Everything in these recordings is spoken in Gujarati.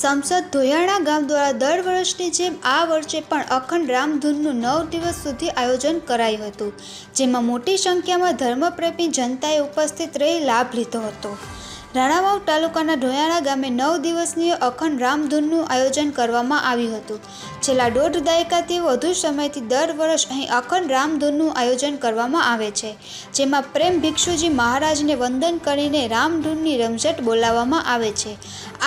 સંસદ ધોયાણા ગામ દ્વારા દર વર્ષની જેમ આ વર્ષે પણ અખંડ રામધૂનનું નવ દિવસ સુધી આયોજન કરાયું હતું, જેમાં મોટી સંખ્યામાં ધર્મપ્રેમી જનતાએ ઉપસ્થિત રહી લાભ લીધો હતો. રાણાવાવ તાલુકાના ઢોયાણા ગામે નવ દિવસની અખંડ રામધૂનનું આયોજન કરવામાં આવ્યું હતું છેલ્લા દોઢ દાયકાથી વધુ સમયથી દર વર્ષ અહીં અખંડ રામધૂનનું આયોજન કરવામાં આવે છે, જેમાં પ્રેમ ભિક્ષુજી મહારાજને વંદન કરીને રામધૂનની રમઝટ બોલાવવામાં આવે છે.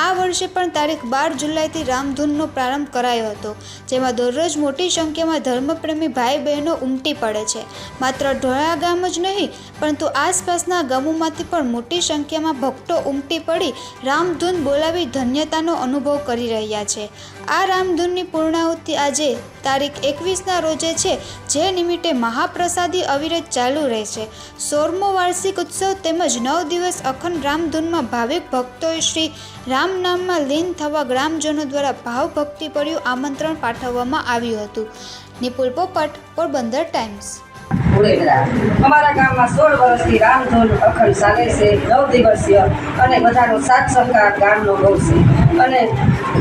આ વર્ષે પણ તારીખ બાર જુલાઈથી રામધૂનનો પ્રારંભ કરાયો હતો, જેમાં દરરોજ મોટી સંખ્યામાં ધર્મપ્રેમી ભાઈ બહેનો ઉમટી પડે છે. માત્ર ઢોળા ગામ જ નહીં, પરંતુ આસપાસના ગામોમાંથી પણ મોટી સંખ્યામાં ભક્તો ઉમટી પડી રામધૂન બોલાવી ધન્યતાનો અનુભવ કરી રહ્યા છે. આ રામધૂનની પૂર્ણાહુતિ આજે તારીખ એકવીસના રોજે છે, જે નિમિત્તે મહાપ્રસાદી અવિરત ચાલુ રહેશે. સોળમો વાર્ષિક ઉત્સવ તેમજ નવ દિવસ અખંડ રામધૂનમાં ભાવિક ભક્તોએ શ્રી રામ નામમાં લીન થવા ગ્રામજનો દ્વારા ભાવભક્તિભર્યું આમંત્રણ પાઠવવામાં આવ્યું હતું. નિપુલ પોપટ, પોરબંદર ટાઈમ્સ. અમારા ગામમાં સોળ વર્ષથી રામધૂન અખંડ ચાલે છે નવ દિવસીય અને બધાનો સાથ સહકાર ગામનો બહુ છે. અને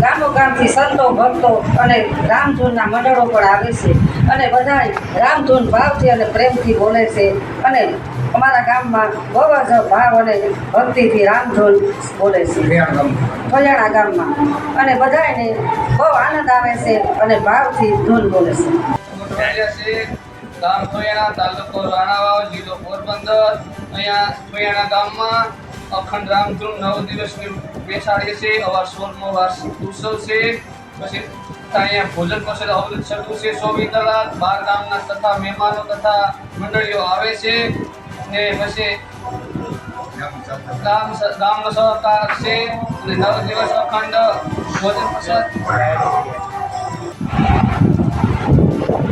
ગામો ગામથી સંતો ભક્તો અને રામધૂનના મંડળો પણ આવે છે. અને બધા રામધૂન ભાવથી અને પ્રેમથી બોલે છે. અને અમારા ગામમાં બહુ જ ભાવ અને ભક્તિથી રામધૂન બોલે છે. ફળિયાણા ગામમાં. અને બધાને બહુ આનંદ આવે છે અને ભાવથી ધૂન બોલે છે. ગામ સોયાણા તાલુકો રાણાવાવ જિલ્લો પોરબંદર. અહીંયા સોયાણા ગામમાં અખંડ રામધૂન નવ દિવસની બેસાડીએ છીએ અવાર સોળમો વાર્ષિક ઉત્સવ છે. પછી અહીંયા ભોજન પછી અવૃત શરૂ છે. ચોવીસ કલાક બાર ગામના તથા મહેમાનો તથા મંડળીઓ આવે છે. ને પછી ગામ ગામનો સહકાર છે. અને નવ દિવસ અખંડ ભોજન પ્રસાદ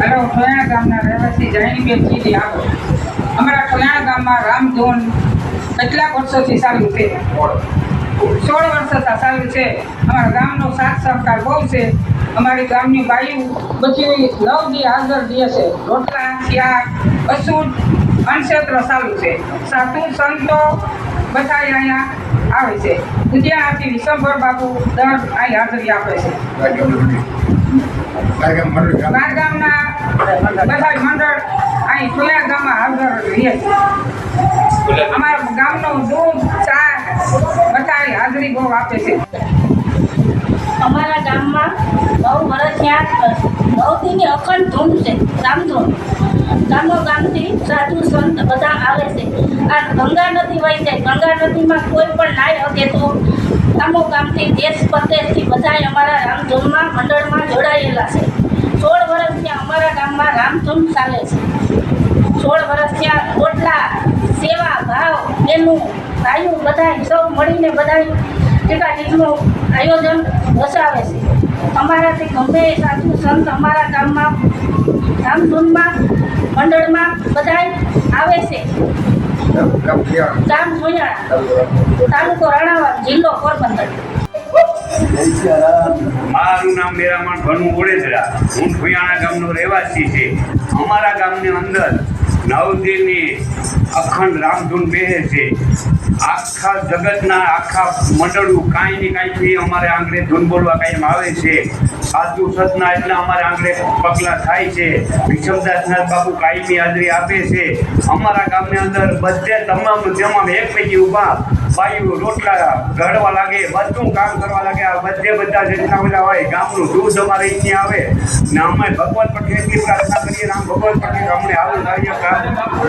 હેલો ખોયાણા ગામના રહેવાસી જાણીબેન ચીલી આવો અમારા ખોયાણા ગામમાં રામધૂન કેટલાક વર્ષોથી ચાલુ છે. સોળ વર્ષોથી ચાલુ છે. અમારા ગામનો સાથ સહકાર બહુ છે. અમારી ગામની બાયું બધી નવ દી હાજર દે છે. રોટલા શાક અસૂટ અનક્ષેત્ર ચાલુ છે. સાધુ, સંતો બધા અહીંયા આવે છે. ઉદ્યાનાથી વિશ્વભર બાબુ દર અહીં હાજરી આપે છે. અહીં ખુલ્લા ગામમાં હાજર ગામનો દૂધ ચા બહુ આપે છે. અમારા ગામમાં બહુ વર્ષ ત્યાં નવદીની અખંડ ધૂમ છે. રામધૂન ગામો ગામથી સાધુ સંત બધા આવે છે. આ ગંગા નદી વહી છે ગંગા નદીમાં કોઈ પણ નાય શકે તો ગામો ગામથી દેશ પરદેશથી બધાય અમારા રામધૂનમાં, મંડળમાં જોડાયેલા છે. સોળ વર્ષથી અમારા ગામમાં રામધૂન ચાલે છે. સોળ વર્ષ ત્યાં રોટલા સેવા, ભાવ એનું ભાઈઓ બધાય સૌ મળીને બધાય ટીકા ટીકનું આયોજન વસાવે છે. અમારાથી ગમે સાચું સંત અમારા ગામમાં ધામધૂમમાં ગામ જિલ્લો પોરબંદર. મારું નામ મેરામણ ભનુ ઓડેદરા હું ભુયાણા ગામનો રહેવાસી છે. અમારા ગામની અંદર નવદીની અખંડ રામધૂન બેહે છે. આખા જગતના આખા મંડળું કાંઈ ને કાંઈથી અમારે આંગળે ધૂન બોલવા કાયમ આવે છે. સાધુ સતના એટલે અમારે આંગળે પગલા થાય છે. વિષમદાસનાથ બાબુ કાયમી હાજરી આપે છે. અમારા ગામની અંદર બધે તમામ તમામ એક પૈકી ઊભા. બાયું રોટલા ઘડવા લાગે, બધું કામ કરવા લાગે. આ બધે બધા જેટલા બધા હોય, ગામનું દૂધ અમારે અહીંયા આવે. ને અમે ભગવાન પટેલ એટલી પ્રાર્થના કરીએ, રામ ભગવાન પટેલ અમને આવું કાર્ય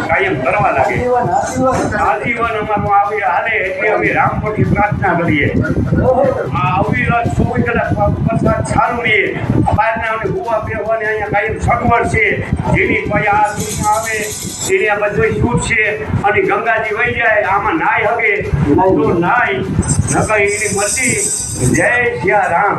કાયમ કરવા લાગે. આજીવન અમારું આવી, હાલે, એટલે અમે રામપોટી પ્રાર્થના કરીએ. આ અવિરત ચોવીસ કલાક વરસાદ ચાલુ બહારના અમે હુવા પહેરવાની અહીંયા કાયમ સગવડ છે. જેની કોઈ આ દુનિયા આવે, જેની આ બધું છૂટ છે, અને ગંગાજી વહી જાય, આમાં નાય હગે, તો નાય, નકર એની મરજી. જય શ્યા રામ.